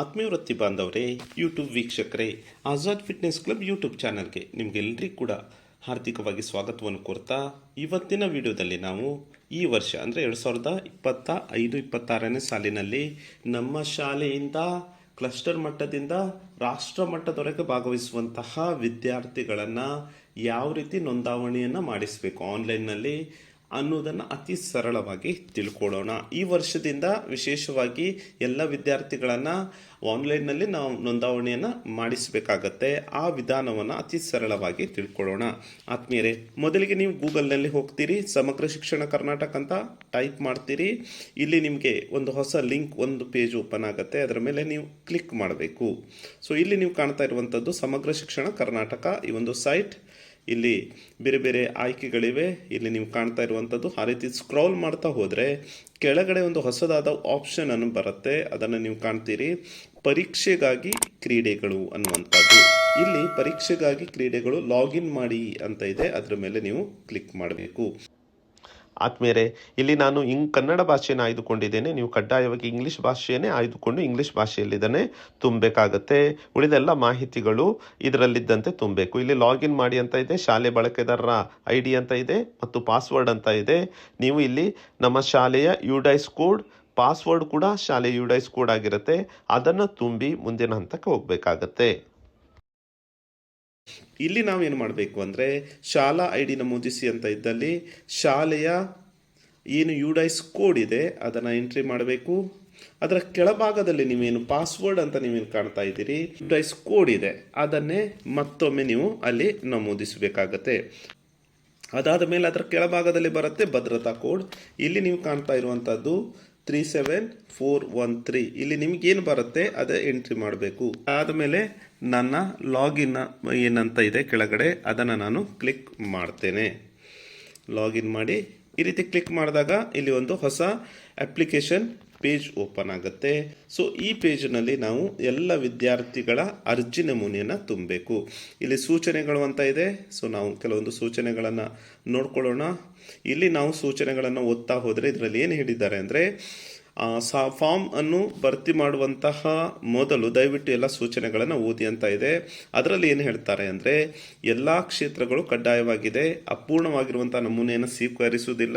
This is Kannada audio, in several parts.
ಆತ್ಮೀಯ ವೃತ್ತಿ ಬಾಂಧವರೇ ಯೂಟ್ಯೂಬ್ ವೀಕ್ಷಕರೇ, ಆಜಾದ್ ಫಿಟ್ನೆಸ್ ಕ್ಲಬ್ ಯೂಟ್ಯೂಬ್ ಚಾನಲ್ಗೆ ನಿಮಗೆಲ್ಲರಿಗೂ ಕೂಡ ಹಾರ್ದಿಕವಾಗಿ ಸ್ವಾಗತವನ್ನು ಕೋರ್ತಾ, ಇವತ್ತಿನ ವಿಡಿಯೋದಲ್ಲಿ ನಾವು ಈ ವರ್ಷ ಅಂದರೆ ಎರಡು ಸಾವಿರದ ಇಪ್ಪತ್ತ ಐದು, ಇಪ್ಪತ್ತಾರನೇ ಸಾಲಿನಲ್ಲಿ ನಮ್ಮ ಶಾಲೆಯಿಂದ ಕ್ಲಸ್ಟರ್ ಮಟ್ಟದಿಂದ ರಾಷ್ಟ್ರ ಮಟ್ಟದವರೆಗೆ ಭಾಗವಹಿಸುವಂತಹ ವಿದ್ಯಾರ್ಥಿಗಳನ್ನು ಯಾವ ರೀತಿ ನೋಂದಾವಣಿಯನ್ನು ಮಾಡಿಸಬೇಕು ಆನ್ಲೈನ್ನಲ್ಲಿ ಅನ್ನೋದನ್ನು ಅತಿ ಸರಳವಾಗಿ ತಿಳ್ಕೊಳ್ಳೋಣ ಈ ವರ್ಷದಿಂದ ವಿಶೇಷವಾಗಿ ಎಲ್ಲ ವಿದ್ಯಾರ್ಥಿಗಳನ್ನು ಆನ್ಲೈನ್ನಲ್ಲಿ ನಾವು ನೋಂದಾವಣಿಯನ್ನು ಮಾಡಿಸಬೇಕಾಗತ್ತೆ. ಆ ವಿಧಾನವನ್ನು ಅತಿ ಸರಳವಾಗಿ ತಿಳ್ಕೊಳ್ಳೋಣ ಆತ್ಮೀಯರೇ, ಮೊದಲಿಗೆ ನೀವು ಗೂಗಲ್ನಲ್ಲಿ ಹೋಗ್ತೀರಿ, ಸಮಗ್ರ ಶಿಕ್ಷಣ ಕರ್ನಾಟಕ ಅಂತ ಟೈಪ್ ಮಾಡ್ತೀರಿ. ಇಲ್ಲಿ ನಿಮಗೆ ಒಂದು ಹೊಸ ಲಿಂಕ್, ಒಂದು ಪೇಜ್ ಓಪನ್ ಆಗುತ್ತೆ. ಅದರ ಮೇಲೆ ನೀವು ಕ್ಲಿಕ್ ಮಾಡಬೇಕು. ಸೊ, ಇಲ್ಲಿ ನೀವು ಕಾಣ್ತಾ ಇರುವಂಥದ್ದು ಸಮಗ್ರ ಶಿಕ್ಷಣ ಕರ್ನಾಟಕ ಈ ಒಂದು ಸೈಟ್. ಇಲ್ಲಿ ಬೇರೆ ಬೇರೆ ಆಯ್ಕೆಗಳಿವೆ. ಇಲ್ಲಿ ನೀವು ಕಾಣ್ತಾ ಇರುವಂಥದ್ದು ಆ ರೀತಿ ಸ್ಕ್ರಾಲ್ ಮಾಡ್ತಾ ಹೋದರೆ ಕೆಳಗಡೆ ಒಂದು ಹೊಸದಾದ ಆಪ್ಷನ್ ಅನ್ನು ಬರುತ್ತೆ. ಅದನ್ನು ನೀವು ಕಾಣ್ತೀರಿ. ಪರೀಕ್ಷೆಗಾಗಿ ಕ್ರೀಡೆಗಳು ಅನ್ನುವಂಥದ್ದು. ಇಲ್ಲಿ ಪರೀಕ್ಷೆಗಾಗಿ ಕ್ರೀಡೆಗಳು ಲಾಗಿನ್ ಮಾಡಿ ಅಂತ ಇದೆ. ಅದರ ಮೇಲೆ ನೀವು ಕ್ಲಿಕ್ ಮಾಡಬೇಕು. ಆದ್ಮೇಲೆ ಇಲ್ಲಿ ನಾನು ಇಂಗ್ ಕನ್ನಡ ಭಾಷೆಯನ್ನು ಆಯ್ದುಕೊಂಡಿದ್ದೇನೆ. ನೀವು ಕಡ್ಡಾಯವಾಗಿ ಇಂಗ್ಲಿಷ್ ಭಾಷೆಯನ್ನೇ ಆಯ್ದುಕೊಂಡು ಇಂಗ್ಲಿಷ್ ಭಾಷೆಯಲ್ಲಿ ಇದನ್ನೇ ತುಂಬಬೇಕಾಗತ್ತೆ. ಉಳಿದೆಲ್ಲ ಮಾಹಿತಿಗಳು ಇದರಲ್ಲಿದ್ದಂತೆ ತುಂಬಬೇಕು. ಇಲ್ಲಿ ಲಾಗಿನ್ ಮಾಡಿ ಅಂತ ಇದೆ, ಶಾಲೆ ಬಳಕೆದಾರರ ಐ ಡಿ ಅಂತ ಇದೆ ಮತ್ತು ಪಾಸ್ವರ್ಡ್ ಅಂತ ಇದೆ. ನೀವು ಇಲ್ಲಿ ನಮ್ಮ ಶಾಲೆಯ ಯುಡೈಸ್ ಕೋಡ್, ಪಾಸ್ವರ್ಡ್ ಕೂಡ ಶಾಲೆ ಯುಡೈಸ್ ಕೋಡ್ ಆಗಿರುತ್ತೆ. ಅದನ್ನು ತುಂಬಿ ಮುಂದಿನ ಹಂತಕ್ಕೆ ಹೋಗಬೇಕಾಗತ್ತೆ. ಇಲ್ಲಿ ನಾವೇನು ಮಾಡಬೇಕು ಅಂದರೆ ಶಾಲಾ ಐ ಡಿ ನಮೂದಿಸಿ ಅಂತ ಇದ್ದಲ್ಲಿ ಶಾಲೆಯ ಏನು ಯುಡೈಸ್ ಕೋಡ್ ಇದೆ, ಅದನ್ನು ಎಂಟ್ರಿ ಮಾಡಬೇಕು. ಅದರ ಕೆಳಭಾಗದಲ್ಲಿ ನೀವೇನು ಪಾಸ್ವರ್ಡ್ ಅಂತ ನೀವೇನು ಕಾಣ್ತಾ ಇದ್ದೀರಿ, ಯುಡೈಸ್ ಕೋಡ್ ಇದೆ. ಅದನ್ನೇ ಮತ್ತೊಮ್ಮೆ ನೀವು ಅಲ್ಲಿ ನಮೂದಿಸಬೇಕಾಗತ್ತೆ. ಅದಾದ ಮೇಲೆ ಅದರ ಕೆಳಭಾಗದಲ್ಲಿ ಬರುತ್ತೆ ಭದ್ರತಾ ಕೋಡ್. ಇಲ್ಲಿ ನೀವು ಕಾಣ್ತಾ ಇರುವಂಥದ್ದು three seven four one three. ಇಲ್ಲಿ ನಿಮಗೇನು ಬರುತ್ತೆ, ಅದೇ ಎಂಟ್ರಿ ಮಾಡಬೇಕು. ಆದಮೇಲೆ ನನ್ನ ಲಾಗಿನ್ ಏನಂತ ಇದೆ ಕೆಳಗಡೆ, ಅದನ್ನು ನಾನು ಕ್ಲಿಕ್ ಮಾಡ್ತೇನೆ. ಲಾಗಿನ್ ಮಾಡಿ, ಈ ರೀತಿ ಕ್ಲಿಕ್ ಮಾಡಿದಾಗ ಇಲ್ಲಿ ಒಂದು ಹೊಸ ಅಪ್ಲಿಕೇಶನ್ ಪೇಜ್ ಓಪನ್ ಆಗುತ್ತೆ. ಸೊ, ಈ ಪೇಜ್ನಲ್ಲಿ ನಾವು ಎಲ್ಲ ವಿದ್ಯಾರ್ಥಿಗಳ ಅರ್ಜಿ ನಮೂನೆಯನ್ನು ತುಂಬಬೇಕು. ಇಲ್ಲಿ ಸೂಚನೆಗಳು ಅಂತ ಇದೆ. ಸೊ, ನಾವು ಕೆಲವೊಂದು ಸೂಚನೆಗಳನ್ನು ನೋಡ್ಕೊಳ್ಳೋಣ. ಇಲ್ಲಿ ನಾವು ಸೂಚನೆಗಳನ್ನು ಓದ್ತಾ ಹೋದರೆ ಇದರಲ್ಲಿ ಏನು ಹೇಳಿದ್ದಾರೆ ಅಂದರೆ ಸಾ, ಫಾರ್ಮ್ ಅನ್ನು ಭರ್ತಿ ಮಾಡುವಂತಹ ಮೊದಲು ದಯವಿಟ್ಟು ಎಲ್ಲ ಸೂಚನೆಗಳನ್ನು ಓದಿ ಅಂತ ಇದೆ. ಅದರಲ್ಲಿ ಏನು ಹೇಳ್ತಾರೆ ಅಂದರೆ, ಎಲ್ಲ ಕ್ಷೇತ್ರಗಳು ಕಡ್ಡಾಯವಾಗಿದೆ, ಅಪೂರ್ಣವಾಗಿರುವಂತಹ ನಮೂನೆಯನ್ನು ಸ್ವೀಕರಿಸುವುದಿಲ್ಲ,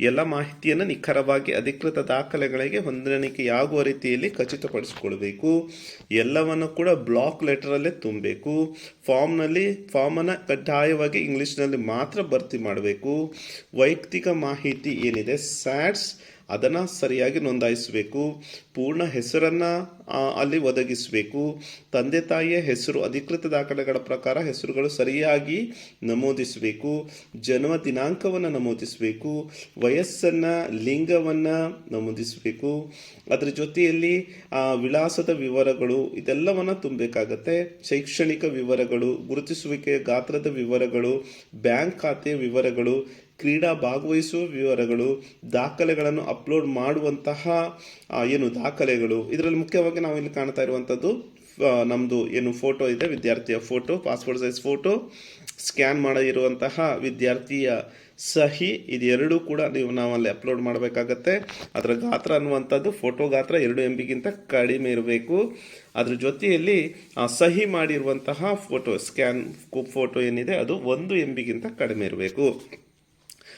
ಎಲ್ಲ ಮಾಹಿತಿಯನ್ನು ನಿಖರವಾಗಿ ಅಧಿಕೃತ ದಾಖಲೆಗಳಿಗೆ ಹೊಂದಾಣಿಕೆಯಾಗುವ ರೀತಿಯಲ್ಲಿ ಖಚಿತಪಡಿಸಿಕೊಳ್ಬೇಕು. ಎಲ್ಲವನ್ನು ಕೂಡ ಬ್ಲಾಕ್ ಲೆಟರಲ್ಲೇ ತುಂಬಬೇಕು. ಫಾರ್ಮ್ನಲ್ಲಿ, ಫಾರ್ಮನ್ನು ಕಡ್ಡಾಯವಾಗಿ ಇಂಗ್ಲೀಷ್ನಲ್ಲಿ ಮಾತ್ರ ಭರ್ತಿ ಮಾಡಬೇಕು. ವೈಯಕ್ತಿಕ ಮಾಹಿತಿ ಏನಿದೆ ಸ್ಯಾಟ್ಸ್ ಅದನ್ನು ಸರಿಯಾಗಿ ನೋಂದಾಯಿಸಬೇಕು. ಪೂರ್ಣ ಹೆಸರನ್ನು ಅಲ್ಲಿ ಒದಗಿಸಬೇಕು. ತಂದೆ ತಾಯಿಯ ಹೆಸರು, ಅಧಿಕೃತ ದಾಖಲೆಗಳ ಪ್ರಕಾರ ಹೆಸರುಗಳು ಸರಿಯಾಗಿ ನಮೂದಿಸಬೇಕು. ಜನ್ಮ ದಿನಾಂಕವನ್ನು ನಮೂದಿಸಬೇಕು. ವಯಸ್ಸನ್ನು, ಲಿಂಗವನ್ನು ನಮೂದಿಸಬೇಕು. ಅದರ ಜೊತೆಯಲ್ಲಿ ವಿಳಾಸದ ವಿವರಗಳು, ಇದೆಲ್ಲವನ್ನು ತುಂಬಬೇಕಾಗತ್ತೆ. ಶೈಕ್ಷಣಿಕ ವಿವರಗಳು, ಗುರುತಿಸುವಿಕೆಯ ಗಾತ್ರದ ವಿವರಗಳು, ಬ್ಯಾಂಕ್ ಖಾತೆಯ ವಿವರಗಳು ಕ್ರೀಡಾ ಭಾಗವಹಿಸುವ ವಿವರಗಳು, ದಾಖಲೆಗಳನ್ನು ಅಪ್ಲೋಡ್ ಮಾಡುವಂತಹ ಏನು ದಾಖಲೆಗಳು, ಇದರಲ್ಲಿ ಮುಖ್ಯವಾಗಿ ನಾವು ಇಲ್ಲಿ ಕಾಣ್ತಾ ಇರುವಂಥದ್ದು ನಮ್ಮದು ಏನು ಫೋಟೋ ಇದೆ, ವಿದ್ಯಾರ್ಥಿಯ photo passport size photo scan ಮಾಡಿರುವಂತಹ ವಿದ್ಯಾರ್ಥಿಯ ಸಹಿ, ಇದೆರಡೂ ಕೂಡ ನೀವು ನಾವಲ್ಲಿ ಅಪ್ಲೋಡ್ ಮಾಡಬೇಕಾಗತ್ತೆ. ಅದರ ಗಾತ್ರ ಅನ್ನುವಂಥದ್ದು ಫೋಟೋ ಗಾತ್ರ ಎರಡು ಎಂ ಬಿಗಿಂತ ಕಡಿಮೆ ಇರಬೇಕು. ಅದ್ರ ಜೊತೆಯಲ್ಲಿ ಸಹಿ ಮಾಡಿರುವಂತಹ ಫೋಟೋ ಸ್ಕ್ಯಾನ್ ಫೋಟೋ ಏನಿದೆ, ಅದು ಒಂದು ಎಂ ಬಿಗಿಂತ ಕಡಿಮೆ ಇರಬೇಕು.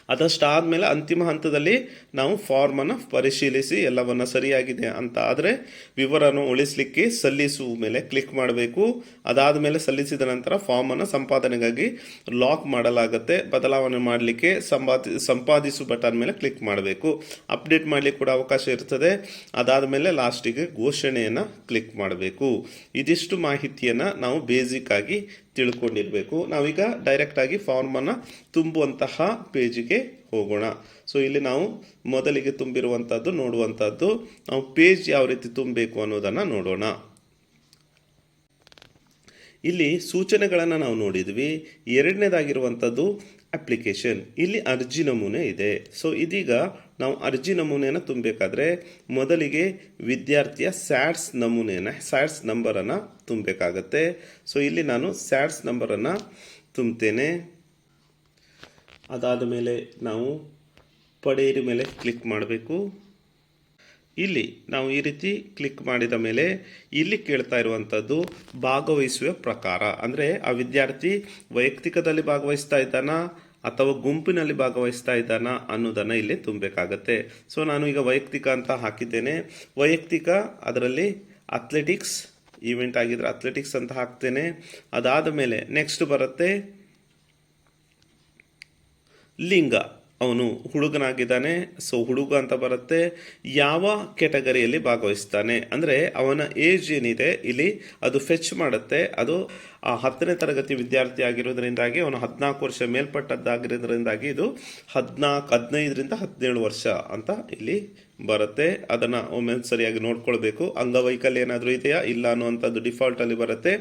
ಅದಷ್ಟಾದಮೇಲೆ ಅಂತಿಮ ಹಂತದಲ್ಲಿ ನಾವು ಫಾರ್ಮನ್ನು ಪರಿಶೀಲಿಸಿ ಎಲ್ಲವನ್ನ ಸರಿಯಾಗಿದೆ ಅಂತ ಆದರೆ ವಿವರವನ್ನು ಉಳಿಸಲಿಕ್ಕೆ ಸಲ್ಲಿಸುವ ಮೇಲೆ ಕ್ಲಿಕ್ ಮಾಡಬೇಕು. ಅದಾದ ಮೇಲೆ ಸಲ್ಲಿಸಿದ ನಂತರ ಫಾರ್ಮನ್ನು ಸಂಪಾದನೆಗಾಗಿ ಲಾಕ್ ಮಾಡಲಾಗುತ್ತೆ. ಬದಲಾವಣೆ ಮಾಡಲಿಕ್ಕೆ ಸಂಪಾದಿ, ಸಂಪಾದಿಸು ಬಟನ್ ಮೇಲೆ ಕ್ಲಿಕ್ ಮಾಡಬೇಕು. ಅಪ್ಡೇಟ್ ಮಾಡಲಿಕ್ಕೆ ಕೂಡ ಅವಕಾಶ ಇರ್ತದೆ. ಅದಾದ ಮೇಲೆ ಲಾಸ್ಟಿಗೆ ಘೋಷಣೆಯನ್ನು ಕ್ಲಿಕ್ ಮಾಡಬೇಕು. ಇದಿಷ್ಟು ಮಾಹಿತಿಯನ್ನು ನಾವು ಬೇಸಿಕ್ ಆಗಿ ತಿಳ್ಕೊಂಡಿರಬೇಕು. ನಾವೀಗ ಡೈರೆಕ್ಟಾಗಿ ಫಾರ್ಮನ್ನು ತುಂಬುವಂತಹ ಪೇಜಿಗೆ ಹೋಗೋಣ. ಸೊ ಇಲ್ಲಿ ನಾವು ಮೊದಲಿಗೆ ತುಂಬಿರುವಂಥದ್ದು ನೋಡುವಂಥದ್ದು ನಾವು ಪೇಜ್ ಯಾವ ರೀತಿ ತುಂಬಬೇಕು ಅನ್ನೋದನ್ನು ನೋಡೋಣ. ಇಲ್ಲಿ ಸೂಚನೆಗಳನ್ನು ನಾವು ನೋಡಿದ್ವಿ. ಎರಡನೇದಾಗಿರುವಂಥದ್ದು ಅಪ್ಲಿಕೇಶನ್ ಇಲ್ಲಿ ಅರ್ಜಿ ನಮೂನೆ ಇದೆ. ಸೊ ಇದೀಗ ನಾವು ಅರ್ಜಿ ನಮೂನೆಯನ್ನು ತುಂಬಬೇಕಾದ್ರೆ ಮೊದಲಿಗೆ ವಿದ್ಯಾರ್ಥಿಯ ಸ್ಯಾಟ್ಸ್ ನಮೂನೆಯನ್ನು ಸ್ಯಾಟ್ಸ್ ನಂಬರನ್ನು ತುಂಬಬೇಕಾಗತ್ತೆ. ಸೊ ಇಲ್ಲಿ ನಾನು ಸ್ಯಾಟ್ಸ್ ನಂಬರನ್ನು ತುಂಬ್ತೇನೆ ಅದಾದ ಮೇಲೆ ನಾವು ಪಡೆಯಿರಿ ಮೇಲೆ ಕ್ಲಿಕ್ ಮಾಡಬೇಕು. ಇಲ್ಲಿ ನಾವು ಈ ರೀತಿ ಕ್ಲಿಕ್ ಮಾಡಿದ ಮೇಲೆ ಇಲ್ಲಿ ಕೇಳ್ತಾ ಇರುವಂಥದ್ದು ಭಾಗವಹಿಸುವ ಪ್ರಕಾರ. ಅಂದರೆ ಆ ವಿದ್ಯಾರ್ಥಿ ವೈಯಕ್ತಿಕದಲ್ಲಿ ಭಾಗವಹಿಸ್ತಾ ಇದ್ದಾನಾ? ಅಥವಾ ಗುಂಪಿನಲ್ಲಿ ಭಾಗವಹಿಸ್ತಾ ಇದ್ದಾನಾ ಅನ್ನೋದನ್ನು ಇಲ್ಲಿ ತುಂಬಬೇಕಾಗತ್ತೆ. ಸೊ ನಾನು ಈಗ ವೈಯಕ್ತಿಕ ಅಂತ ಹಾಕಿದ್ದೇನೆ. ವೈಯಕ್ತಿಕ ಅದರಲ್ಲಿ ಅಥ್ಲೆಟಿಕ್ಸ್ ಈವೆಂಟ್ ಆಗಿದ್ರೆ ಅಥ್ಲೆಟಿಕ್ಸ್ ಅಂತ ಹಾಕ್ತೇನೆ. ಅದಾದ ಮೇಲೆ ನೆಕ್ಸ್ಟ್ ಬರುತ್ತೆ ಲಿಂಗ. ಅವನು ಹುಡುಗನಾಗಿದ್ದಾನೆ. ಸೊ ಹುಡುಗ ಅಂತ ಬರುತ್ತೆ, ಯಾವ ಕೆಟಗರಿಯಲ್ಲಿ ಭಾಗವಹಿಸ್ತಾನೆ? ಅಂದರೆ, ಅವನ ಏಜ್ ಏನಿದೆ, ಇಲ್ಲಿ ಅದು ಫೆಚ್ ಮಾಡುತ್ತೆ. ಅದು, ಆ ಹತ್ತನೇ ತರಗತಿ ವಿದ್ಯಾರ್ಥಿ ಆಗಿರೋದ್ರಿಂದಾಗಿ, ಅವನು ಹದಿನಾಲ್ಕು ವರ್ಷ ಮೇಲ್ಪಟ್ಟದ್ದಾಗಿರೋದ್ರಿಂದಾಗಿ ಇದು ಹದಿನಾಲ್ಕು, ಹದಿನೈದರಿಂದ ಹದಿನೇಳು ವರ್ಷ ಅಂತ ಇಲ್ಲಿ ಬರುತ್ತೆ. ಅದನ್ನು ಒಮ್ಮೆ ಸರಿಯಾಗಿ ನೋಡ್ಕೊಳ್ಬೇಕು. ಅಂಗವೈಕಲ್ಯ ಏನಾದರೂ ಇದೆಯಾ? ಇಲ್ಲ ಅನ್ನುವಂಥದ್ದು ಡಿಫಾಲ್ಟಲ್ಲಿ ಬರುತ್ತೆ.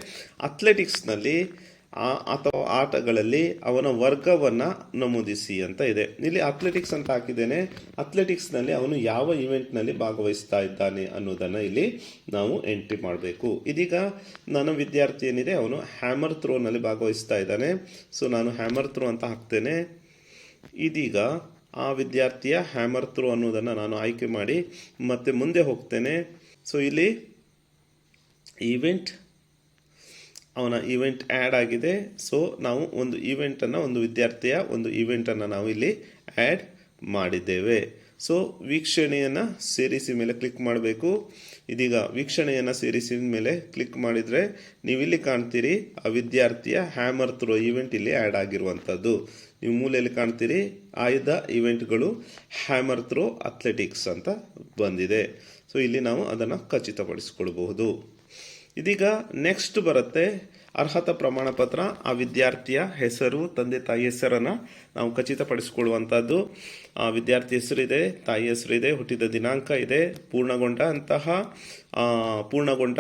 ಅಥ್ಲೆಟಿಕ್ಸ್ನಲ್ಲಿ ಆ, ಅಥವಾ ಆಟಗಳಲ್ಲಿ ಅವನ ವರ್ಗವನ್ನು ನಮೂದಿಸಿ ಅಂತ ಇದೆ. ಇಲ್ಲಿ ಅಥ್ಲೆಟಿಕ್ಸ್ ಅಂತ ಹಾಕಿದ್ದೇನೆ. ಅಥ್ಲೆಟಿಕ್ಸ್ನಲ್ಲಿ ಅವನು ಯಾವ ಇವೆಂಟ್ನಲ್ಲಿ ಭಾಗವಹಿಸ್ತಾ ಇದ್ದಾನೆ ಅನ್ನೋದನ್ನು ಇಲ್ಲಿ ನಾವು ಎಂಟ್ರಿ ಮಾಡಬೇಕು. ಇದೀಗ ನನ್ನ ವಿದ್ಯಾರ್ಥಿ ಏನಿದೆ, ಅವನು ಹ್ಯಾಮರ್ ಥ್ರೋನಲ್ಲಿ ಭಾಗವಹಿಸ್ತಾ ಇದ್ದಾನೆ. ಸೊ ನಾನು ಹ್ಯಾಮರ್ ಥ್ರೋ ಅಂತ ಹಾಕ್ತೇನೆ. ಇದೀಗ ಆ ವಿದ್ಯಾರ್ಥಿಯ ಹ್ಯಾಮರ್ ಥ್ರೋ ಅನ್ನೋದನ್ನು ನಾನು ಆಯ್ಕೆ ಮಾಡಿ ಮತ್ತೆ ಮುಂದೆ ಹೋಗ್ತೇನೆ. ಸೊ ಇಲ್ಲಿ ಈವೆಂಟ್ ಅವನ ಈವೆಂಟ್ ಆ್ಯಡ್ ಆಗಿದೆ. ಸೊ ನಾವು ಒಂದು ಈವೆಂಟನ್ನು ಒಂದು ವಿದ್ಯಾರ್ಥಿಯ ಒಂದು ಈವೆಂಟನ್ನು ನಾವು ಇಲ್ಲಿ ಆ್ಯಡ್ ಮಾಡಿದ್ದೇವೆ. ಸೊ ವೀಕ್ಷಣೆಯನ್ನು ಸೇರಿಸಿ ಮೇಲೆ ಕ್ಲಿಕ್ ಮಾಡಬೇಕು. ಇದೀಗ ವೀಕ್ಷಣೆಯನ್ನು ಸೇರಿಸಿದ ಮೇಲೆ ಕ್ಲಿಕ್ ಮಾಡಿದರೆ ನೀವು ಇಲ್ಲಿ ಕಾಣ್ತೀರಿ, ಆ ವಿದ್ಯಾರ್ಥಿಯ ಹ್ಯಾಮರ್ ಥ್ರೋ ಈವೆಂಟ್ ಇಲ್ಲಿ ಆ್ಯಡ್ ಆಗಿರುವಂಥದ್ದು ನೀವು ಮೂಲೆಯಲ್ಲಿ ಕಾಣ್ತೀರಿ ಆಯ್ದ ಈವೆಂಟ್ಗಳು ಹ್ಯಾಮರ್ ಥ್ರೋ ಅಥ್ಲೆಟಿಕ್ಸ್ ಅಂತ ಬಂದಿದೆ. ಸೊ ಇಲ್ಲಿ ನಾವು ಅದನ್ನು ಖಚಿತಪಡಿಸಿಕೊಳ್ಬಹುದು. ಇದೀಗ ನೆಕ್ಸ್ಟ್ ಬರುತ್ತೆ ಅರ್ಹತಾ ಪ್ರಮಾಣ ಪತ್ರ ಆ ವಿದ್ಯಾರ್ಥಿಯ ಹೆಸರು, ತಂದೆ ತಾಯಿ ಹೆಸರನ್ನು ನಾವು ಖಚಿತಪಡಿಸಿಕೊಳ್ಳುವಂಥದ್ದು ಆ ವಿದ್ಯಾರ್ಥಿ ಹೆಸರಿದೆ, ತಾಯಿ ಹೆಸರಿದೆ, ಹುಟ್ಟಿದ ದಿನಾಂಕ ಇದೆ, ಪೂರ್ಣಗೊಂಡ ಅಂತಹ ಪೂರ್ಣಗೊಂಡ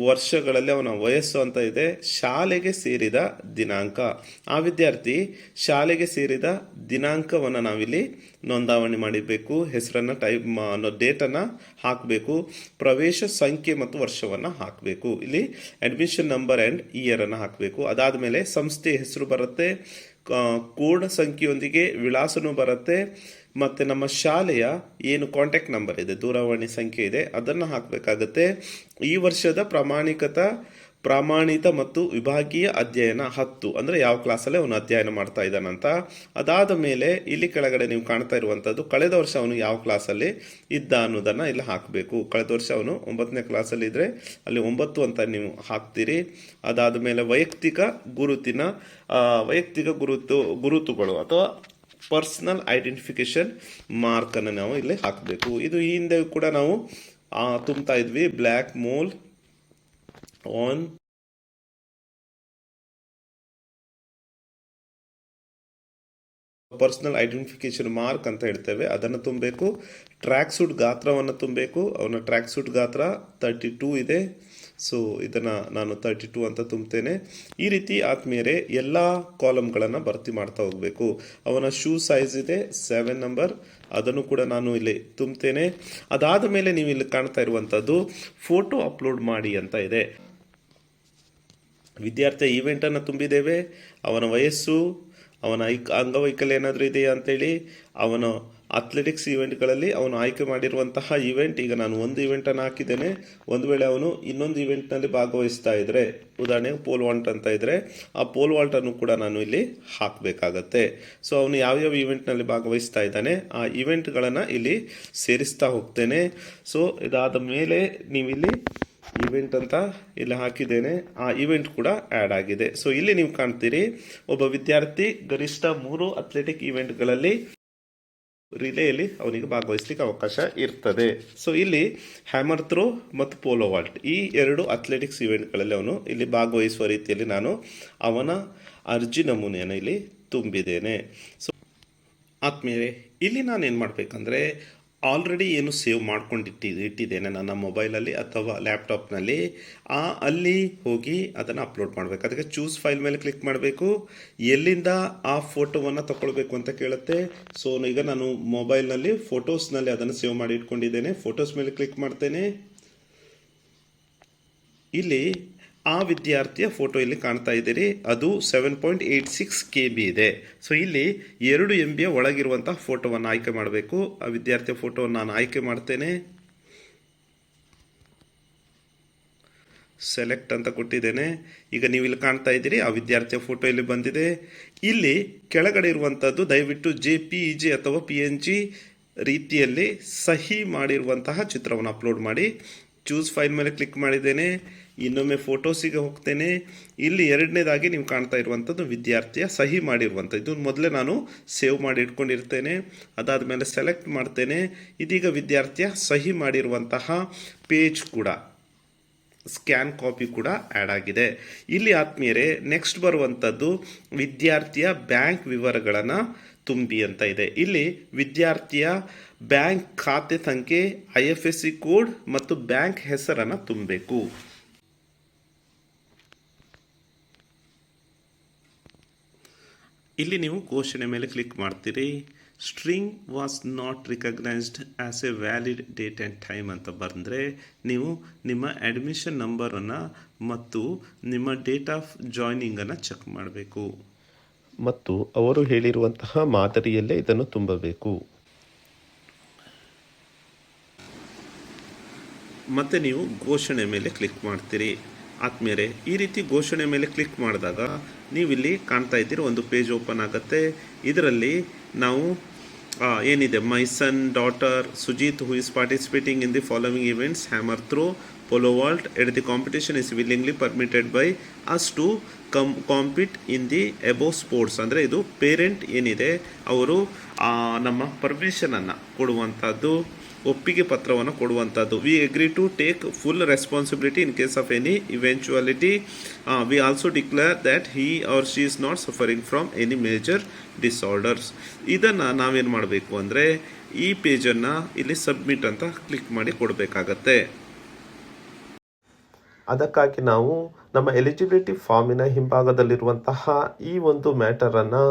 ವರ್ಷಗಳಲ್ಲಿ ಅವನ ವಯಸ್ಸು ಅಂತ ಇದೆ. ಶಾಲೆಗೆ ಸೇರಿದ ದಿನಾಂಕ. ಆ ವಿದ್ಯಾರ್ಥಿ ಶಾಲೆಗೆ ಸೇರಿದ ದಿನಾಂಕವನ್ನು ನಾವಿಲ್ಲಿ ನೋಂದಾವಣಿ ಮಾಡಬೇಕು ಹೆಸರನ್ನು ಟೈಪ್ ಅನ್ನೋ ಡೇಟನ್ನು ಹಾಕಬೇಕು. ಪ್ರವೇಶ ಸಂಖ್ಯೆ ಮತ್ತು ವರ್ಷವನ್ನು ಹಾಕಬೇಕು. ಇಲ್ಲಿ ಅಡ್ಮಿಷನ್ ನಂಬರ್ ಆ್ಯಂಡ್ ಇಯರನ್ನು ಹಾಕಬೇಕು. ಅದಾದ ಮೇಲೆ ಸಂಸ್ಥೆ ಹೆಸರು ಬರುತ್ತೆ. ಕೋಡ್ ಸಂಖ್ಯೆಯೊಂದಿಗೆ ವಿಳಾಸನೂ ಬರುತ್ತೆ. ಮತ್ತು ನಮ್ಮ ಶಾಲೆಯ ಏನು ಕಾಂಟ್ಯಾಕ್ಟ್ ನಂಬರ್ ಇದೆ, ದೂರವಾಣಿ ಸಂಖ್ಯೆ ಇದೆ, ಅದನ್ನು ಹಾಕಬೇಕಾಗತ್ತೆ. ಈ ವರ್ಷದ ಪ್ರಾಮಾಣಿಕತ, ಪ್ರಾಮಾಣಿತ ಮತ್ತು ವಿಭಾಗೀಯ ಅಧ್ಯಯನ ಹತ್ತು. ಅಂದರೆ ಯಾವ ಕ್ಲಾಸಲ್ಲಿ ಅವನು ಅಧ್ಯಯನ ಮಾಡ್ತಾ ಇದ್ದಾನಂತ. ಅದಾದ ಮೇಲೆ ಇಲ್ಲಿ ಕೆಳಗಡೆ ನೀವು ಕಾಣ್ತಾ ಇರುವಂಥದ್ದು ಕಳೆದ ವರ್ಷ ಅವನು ಯಾವ ಕ್ಲಾಸಲ್ಲಿ ಇದ್ದ ಅನ್ನೋದನ್ನು ಇಲ್ಲಿ ಹಾಕಬೇಕು. ಕಳೆದ ವರ್ಷ ಅವನು ಒಂಬತ್ತನೇ ಕ್ಲಾಸಲ್ಲಿ ಇದ್ದರೆ ಅಲ್ಲಿ ಒಂಬತ್ತು ಅಂತ ನೀವು ಹಾಕ್ತೀರಿ. ಅದಾದ ಮೇಲೆ ವೈಯಕ್ತಿಕ ಗುರುತಿನ ವೈಯಕ್ತಿಕ ಗುರುತು, ಗುರುತುಗಳು ಅಥವಾ ಪರ್ಸನಲ್ ಐಡೆಂಟಿಫಿಕೇಶನ್ ಮಾರ್ಕನ್ನು ನಾವು ಇಲ್ಲಿ ಹಾಕಬೇಕು. ಇದು ಈ ಹಿಂದೆ ಕೂಡ ನಾವು ತುಂಬ್ತಾ ಇದ್ವಿ. Black mole on personal identification mark ಅಂತ ಹೇಳ್ತೇವೆ. ಅದನ್ನು ತುಂಬಬೇಕು. ಟ್ರ್ಯಾಕ್ ಸೂಟ್ ಗಾತ್ರವನ್ನು ತುಂಬಬೇಕು. ಅವನ ಟ್ರ್ಯಾಕ್ ಸೂಟ್ ಗಾತ್ರ ತರ್ಟಿ ಟೂ ಇದೆ. ಸೊ ಇದನ್ನು ನಾನು ತರ್ಟಿ ಟು ಅಂತ ತುಂಬ್ತೇನೆ. ಈ ರೀತಿ ಆದ್ಮೇಲೆ ಎಲ್ಲ ಕಾಲಮ್ಗಳನ್ನು ಭರ್ತಿ ಮಾಡ್ತಾ ಹೋಗಬೇಕು. ಅವನ ಶೂ ಸೈಜ್ ಇದೆ ಸೆವೆನ್ ನಂಬರ್ ಅದನ್ನು ಕೂಡ ನಾನು ಇಲ್ಲಿ ತುಂಬ್ತೇನೆ. ಅದಾದ ಮೇಲೆ ನೀವು ಇಲ್ಲಿ ಕಾಣ್ತಾ ಇರುವಂಥದ್ದು ಫೋಟೋ ಅಪ್ಲೋಡ್ ಮಾಡಿ ಅಂತ ಇದೆ. ವಿದ್ಯಾರ್ಥಿ ಈವೆಂಟನ್ನು ತುಂಬಿದ್ದೇವೆ. ಅವನ ವಯಸ್ಸು, ಅವನ ಐಕ್ ಅಂಗವೈಕಲ್ಯ ಏನಾದರೂ ಇದೆಯಾ ಅಂತೇಳಿ, ಅವನ ಅಥ್ಲೆಟಿಕ್ಸ್ ಈವೆಂಟ್ಗಳಲ್ಲಿ ಅವನು ಆಯ್ಕೆ ಮಾಡಿರುವಂತಹ ಈವೆಂಟ್ ಈಗ ನಾನು ಒಂದು ಈವೆಂಟನ್ನು ಹಾಕಿದ್ದೇನೆ. ಒಂದು ವೇಳೆ ಅವನು ಇನ್ನೊಂದು ಈವೆಂಟ್ನಲ್ಲಿ ಭಾಗವಹಿಸ್ತಾ ಇದ್ದರೆ ಉದಾಹರಣೆಗೆ ಪೋಲ್ ವಾಲ್ಟ್ ಅಂತ ಇದ್ದರೆ ಆ ಪೋಲ್ ವಾಲ್ಟನ್ನು ಕೂಡ ನಾನು ಇಲ್ಲಿ ಹಾಕಬೇಕಾಗತ್ತೆ. ಸೊ ಅವನು ಯಾವ್ಯಾವ ಈವೆಂಟ್ನಲ್ಲಿ ಭಾಗವಹಿಸ್ತಾ ಇದ್ದಾನೆ, ಆ ಈವೆಂಟ್ಗಳನ್ನು ಇಲ್ಲಿ ಸೇರಿಸ್ತಾ ಹೋಗ್ತೇನೆ. ಸೊ ಇದಾದ ಮೇಲೆ ನೀವಿಲ್ಲಿ ಇವೆಂಟ್ ಅಂತ ಇಲ್ಲಿ ಹಾಕಿದ್ದೇನೆ, ಆ ಇವೆಂಟ್ ಕೂಡ ಆ್ಯಡ್ ಆಗಿದೆ. ಸೊ ಇಲ್ಲಿ ನೀವು ಕಾಣ್ತೀರಿ, ಒಬ್ಬ ವಿದ್ಯಾರ್ಥಿ ಗರಿಷ್ಠ ಮೂರು ಅಥ್ಲೆಟಿಕ್ ಇವೆಂಟ್ಗಳಲ್ಲಿ ರಿಲೇಯಲ್ಲಿ ಅವನಿಗೆ ಭಾಗವಹಿಸ್ಲಿಕ್ಕೆ ಅವಕಾಶ ಇರ್ತದೆ. ಸೊ ಇಲ್ಲಿ ಹ್ಯಾಮರ್ ಥ್ರೋ ಮತ್ತು ಪೋಲೋ ವಾಲ್ಟ್ ಈ ಎರಡು ಅಥ್ಲೆಟಿಕ್ಸ್ ಇವೆಂಟ್ಗಳಲ್ಲಿ ಅವನು ಇಲ್ಲಿ ಭಾಗವಹಿಸುವ ರೀತಿಯಲ್ಲಿ ನಾನು ಅವನ ಅರ್ಜಿ ನಮೂನೆಯನ್ನು ಇಲ್ಲಿ ತುಂಬಿದ್ದೇನೆ. ಸೊ ಆತ್ಮೀಯರೇ, ಇಲ್ಲಿ ನಾನು ಏನು ಮಾಡಬೇಕಂದ್ರೆ ಆಲ್ರೆಡಿ ಏನು ಸೇವ್ ಮಾಡ್ಕೊಂಡಿಟ್ಟಿ, ಇಟ್ಟಿದ್ದೇನೆ ನನ್ನ ಮೊಬೈಲಲ್ಲಿ ಅಥವಾ ಲ್ಯಾಪ್ಟಾಪ್ನಲ್ಲಿ. ಆ, ಅಲ್ಲಿ ಹೋಗಿ ಅದನ್ನು ಅಪ್ಲೋಡ್ ಮಾಡಬೇಕು. ಅದಕ್ಕೆ ಚೂಸ್ ಫೈಲ್ ಮೇಲೆ ಕ್ಲಿಕ್ ಮಾಡಬೇಕು. ಎಲ್ಲಿಂದ ಆ ಫೋಟೋವನ್ನು ತಗೊಳ್ಬೇಕು ಅಂತ ಕೇಳುತ್ತೆ. ಸೊ, ಈಗ ನಾನು ಮೊಬೈಲ್ನಲ್ಲಿ ಫೋಟೋಸ್ನಲ್ಲಿ ಅದನ್ನು ಸೇವ್ ಮಾಡಿ ಇಟ್ಕೊಂಡಿದ್ದೇನೆ. ಫೋಟೋಸ್ ಮೇಲೆ ಕ್ಲಿಕ್ ಮಾಡ್ತೇನೆ. ಇಲ್ಲಿ ಆ ವಿದ್ಯಾರ್ಥಿಯ ಫೋಟೋ ಇಲ್ಲಿ ಕಾಣ್ತಾ ಇದ್ದೀರಿ. ಅದು seven point eight six K B ಇದೆ. ಸೊ ಇಲ್ಲಿ ಎರಡು ಎಂ ಬಿಯ ಒಳಗಿರುವಂತಹ ಫೋಟೋವನ್ನು ಆಯ್ಕೆ ಮಾಡಬೇಕು. ಆ ವಿದ್ಯಾರ್ಥಿಯ ಫೋಟೋವನ್ನು ನಾನು ಆಯ್ಕೆ ಮಾಡ್ತೇನೆ. ಸೆಲೆಕ್ಟ್ ಅಂತ ಕೊಟ್ಟಿದ್ದೇನೆ. ಈಗ ನೀವು ಇಲ್ಲಿ ಕಾಣ್ತಾ ಇದ್ದೀರಿ. ಆ ವಿದ್ಯಾರ್ಥಿಯ ಫೋಟೋ ಇಲ್ಲಿ ಬಂದಿದೆ. ಇಲ್ಲಿ ಕೆಳಗಡೆ ಇರುವಂಥದ್ದು ದಯವಿಟ್ಟು ಜೆ ಪಿ ಜಿ ಅಥವಾ ಪಿ ಎನ್ ಜಿ ರೀತಿಯಲ್ಲಿ ಸಹಿ ಮಾಡಿರುವಂತಹ ಚಿತ್ರವನ್ನು ಅಪ್ಲೋಡ್ ಮಾಡಿ. ಚೂಸ್ ಫೈಲ್ ಮೇಲೆ ಕ್ಲಿಕ್ ಮಾಡಿದ್ದೇನೆ. ಇನ್ನೊಮ್ಮೆ ಫೋಟೋಸಿಗೆ ಹೋಗ್ತೇನೆ. ಇಲ್ಲಿ ಎರಡನೇದಾಗಿ ನೀವು ಕಾಣ್ತಾ ಇರುವಂಥದ್ದು ವಿದ್ಯಾರ್ಥಿಯ ಸಹಿ ಮಾಡಿರುವಂಥ ಇದನ್ನು ಮೊದಲೇ ನಾನು ಸೇವ್ ಮಾಡಿ ಇಟ್ಕೊಂಡಿರ್ತೇನೆ. ಅದಾದ ಮೇಲೆ ಸೆಲೆಕ್ಟ್ ಮಾಡ್ತೇನೆ. ಇದೀಗ ವಿದ್ಯಾರ್ಥಿಯ ಸಹಿ ಮಾಡಿರುವಂತಹ ಪೇಜ್ ಕೂಡ, ಸ್ಕ್ಯಾನ್ ಕಾಪಿ ಕೂಡ ಆ್ಯಡ್ ಆಗಿದೆ. ಇಲ್ಲಿ ಆತ್ಮೀಯರೇ, ನೆಕ್ಸ್ಟ್ ಬರುವಂಥದ್ದು ವಿದ್ಯಾರ್ಥಿಯ ಬ್ಯಾಂಕ್ ವಿವರಗಳನ್ನು ತುಂಬಿ ಅಂತ ಇದೆ. ಇಲ್ಲಿ ವಿದ್ಯಾರ್ಥಿಯ ಬ್ಯಾಂಕ್ ಖಾತೆ ಸಂಖ್ಯೆ, I F S C code ಮತ್ತು ಬ್ಯಾಂಕ್ ಹೆಸರನ್ನು ತುಂಬಬೇಕು. ಇಲ್ಲಿ ನೀವು ಘೋಷಣೆ ಮೇಲೆ ಕ್ಲಿಕ್ ಮಾಡ್ತೀರಿ. String was not recognised as a valid date and time ಅಂತ ಬಂದರೆ ನೀವು ನಿಮ್ಮ ಅಡ್ಮಿಷನ್ ನಂಬರನ್ನು ಮತ್ತು ನಿಮ್ಮ ಡೇಟ್ ಆಫ್ ಜಾಯ್ನಿಂಗನ್ನು ಚೆಕ್ ಮಾಡಬೇಕು. ಮತ್ತು ಅವರು ಹೇಳಿರುವಂತಹ ಮಾದರಿಯಲ್ಲೇ ಇದನ್ನು ತುಂಬಬೇಕು. ಮತ್ತು ನೀವು ಘೋಷಣೆ ಮೇಲೆ ಕ್ಲಿಕ್ ಮಾಡ್ತೀರಿ. ಆತ್ಮೀಯರೇ, ಈ ರೀತಿ ಘೋಷಣೆ ಮೇಲೆ ಕ್ಲಿಕ್ ಮಾಡಿದಾಗ ನೀವು ಇಲ್ಲಿ ಕಾಣ್ತಾ ಇದ್ದೀರಿ, ಒಂದು ಪೇಜ್ ಓಪನ್ ಆಗುತ್ತೆ. ಇದರಲ್ಲಿ ನಾವು ಏನಿದೆ, my son, daughter, Sujith who is participating in the following events hammer throw pole vault at the competition is willingly permitted by us to come compete in the above sports ಅಂದರೆ ಇದು ಪೇರೆಂಟ್ ಏನಿದೆ, ಅವರು ನಮ್ಮ ಪರ್ಮಿಷನನ್ನು ಕೊಡುವಂಥದ್ದು. ಒಪ್ಪಿಗೆ ಪತ್ರವನ್ನು ಕೊಡುವಂಥದ್ದು we agree to take full responsibility in case of any eventuality we also declare that he or she is not suffering from any major disorders ಇದನ್ನು ನಾವೇನು ಮಾಡಬೇಕು ಅಂದರೆ, ಈ ಪೇಜನ್ನು ಇಲ್ಲಿ ಸಬ್ಮಿಟ್ ಅಂತ ಕ್ಲಿಕ್ ಮಾಡಿ ಕೊಡಬೇಕಾಗತ್ತೆ. ಅದಕ್ಕಾಗಿ ನಾವು ನಮ್ಮ ಎಲಿಜಿಬಿಲಿಟಿ ಫಾರ್ಮಿನ ಹಿಂಭಾಗದಲ್ಲಿರುವಂತಹ ಈ ಒಂದು ಮ್ಯಾಟರನ್ನು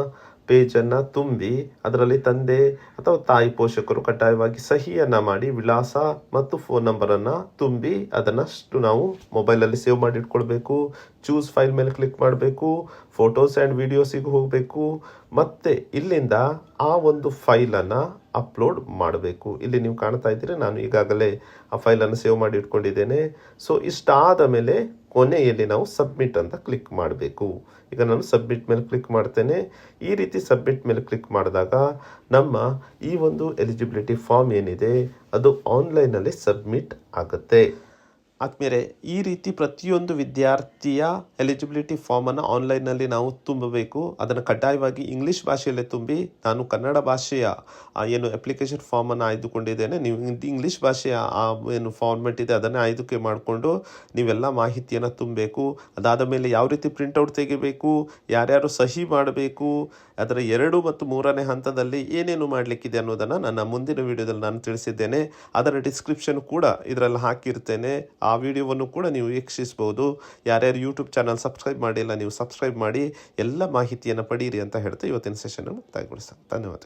ಪೇಜನ್ನು ತುಂಬಿ ಅದರಲ್ಲಿ ತಂದೆ ಅಥವಾ ತಾಯಿ ಪೋಷಕರು ಕಡ್ಡಾಯವಾಗಿ ಸಹಿಯನ್ನು ಮಾಡಿ ವಿಳಾಸ ಮತ್ತು ಫೋನ್ ನಂಬರನ್ನು ತುಂಬಿ ಅದನ್ನಷ್ಟು ನಾವು ಮೊಬೈಲಲ್ಲಿ ಸೇವ್ ಮಾಡಿ ಇಟ್ಕೊಳ್ಬೇಕು. ಚೂಸ್ ಫೈಲ್ ಮೇಲೆ ಕ್ಲಿಕ್ ಮಾಡಬೇಕು. ಫೋಟೋಸ್ ಆ್ಯಂಡ್ ವಿಡಿಯೋಸಿಗೆ ಹೋಗಬೇಕು. ಮತ್ತೆ ಇಲ್ಲಿಂದ ಆ ಒಂದು ಫೈಲನ್ನು ಅಪ್ಲೋಡ್ ಮಾಡಬೇಕು. ಇಲ್ಲಿ ನೀವು ಕಾಣ್ತಾ ಇದ್ದೀರಿ, ನಾನು ಈಗಾಗಲೇ ಆ ಫೈಲನ್ನು ಸೇವ್ ಮಾಡಿ ಇಟ್ಕೊಂಡಿದ್ದೇನೆ. ಸೊ ಇಷ್ಟಾದ ಮೇಲೆ ಕೊನೆಯಲ್ಲಿ ನಾವು ಸಬ್ಮಿಟ್ ಅಂತ ಕ್ಲಿಕ್ ಮಾಡಬೇಕು. ಈಗ ನಾನು ಸಬ್ಮಿಟ್ ಮೇಲೆ ಕ್ಲಿಕ್ ಮಾಡ್ತೇನೆ. ಈ ರೀತಿ ಸಬ್ಮಿಟ್ ಮೇಲೆ ಕ್ಲಿಕ್ ಮಾಡಿದಾಗ ನಮ್ಮ ಈ ಒಂದು ಎಲಿಜಿಬಿಲಿಟಿ ಫಾರ್ಮ್ ಏನಿದೆ, ಅದು ಆನ್ಲೈನಲ್ಲಿ ಸಬ್ಮಿಟ್ ಆಗುತ್ತೆ. ಆದ್ಮೇಲೆ ಈ ರೀತಿ ಪ್ರತಿಯೊಂದು ವಿದ್ಯಾರ್ಥಿಯ ಎಲಿಜಿಬಿಲಿಟಿ ಫಾರ್ಮನ್ನು ಆನ್ಲೈನ್ನಲ್ಲಿ ನಾವು ತುಂಬಬೇಕು. ಅದನ್ನು ಕಡ್ಡಾಯವಾಗಿ ಇಂಗ್ಲೀಷ್ ಭಾಷೆಯಲ್ಲೇ ತುಂಬಿ, ನಾನು ಕನ್ನಡ ಭಾಷೆಯ ಏನು ಅಪ್ಲಿಕೇಶನ್ ಫಾರ್ಮನ್ನು ಆಯ್ದುಕೊಂಡಿದ್ದೇನೆ. ನೀವು ಇಂಗ್- ಇಂಗ್ಲೀಷ್ ಭಾಷೆಯ, ಆ, ಏನು ಫಾರ್ಮೆಟ್ ಇದೆ, ಅದನ್ನು ಆಯ್ದುಕೆ ಮಾಡಿಕೊಂಡು ನೀವೆಲ್ಲ ಮಾಹಿತಿಯನ್ನು ತುಂಬಬೇಕು. ಅದಾದ ಮೇಲೆ ಯಾವ ರೀತಿ ಪ್ರಿಂಟೌಟ್ ತೆಗಿಬೇಕು, ಯಾರ್ಯಾರು ಸಹಿ ಮಾಡಬೇಕು, ಅದರ ಎರಡು ಮತ್ತು ಮೂರನೇ ಹಂತದಲ್ಲಿ ಏನೇನು ಮಾಡಲಿಕ್ಕಿದೆ ಅನ್ನೋದನ್ನು ನನ್ನ ಮುಂದಿನ ವಿಡಿಯೋದಲ್ಲಿ ನಾನು ತಿಳಿಸಿದ್ದೇನೆ. ಅದರ ಡಿಸ್ಕ್ರಿಪ್ಷನ್ ಕೂಡ ಇದರಲ್ಲಿ ಹಾಕಿರ್ತೇನೆ. ವಿಡಿಯೋವನ್ನು ಕೂಡ ನೀವು ವೀಕ್ಷಿಸ್ಬೋದು ಯಾರ್ಯಾರು ಯೂಟ್ಯೂಬ್ ಚಾನಲ್ ಸಬ್ಸ್ಕ್ರೈಬ್ ಮಾಡಿಲ್ಲ, ನೀವು ಸಬ್ಸ್ಕ್ರೈಬ್ ಮಾಡಿ ಎಲ್ಲ ಮಾಹಿತಿಯನ್ನು ಪಡೀರಿ ಅಂತ ಹೇಳ್ತಾ ಇವತ್ತಿನ ಸೆಷನನ್ನು ಮುಕ್ತಾಯಗೊಳಿಸ್ತೇನೆ. ಧನ್ಯವಾದ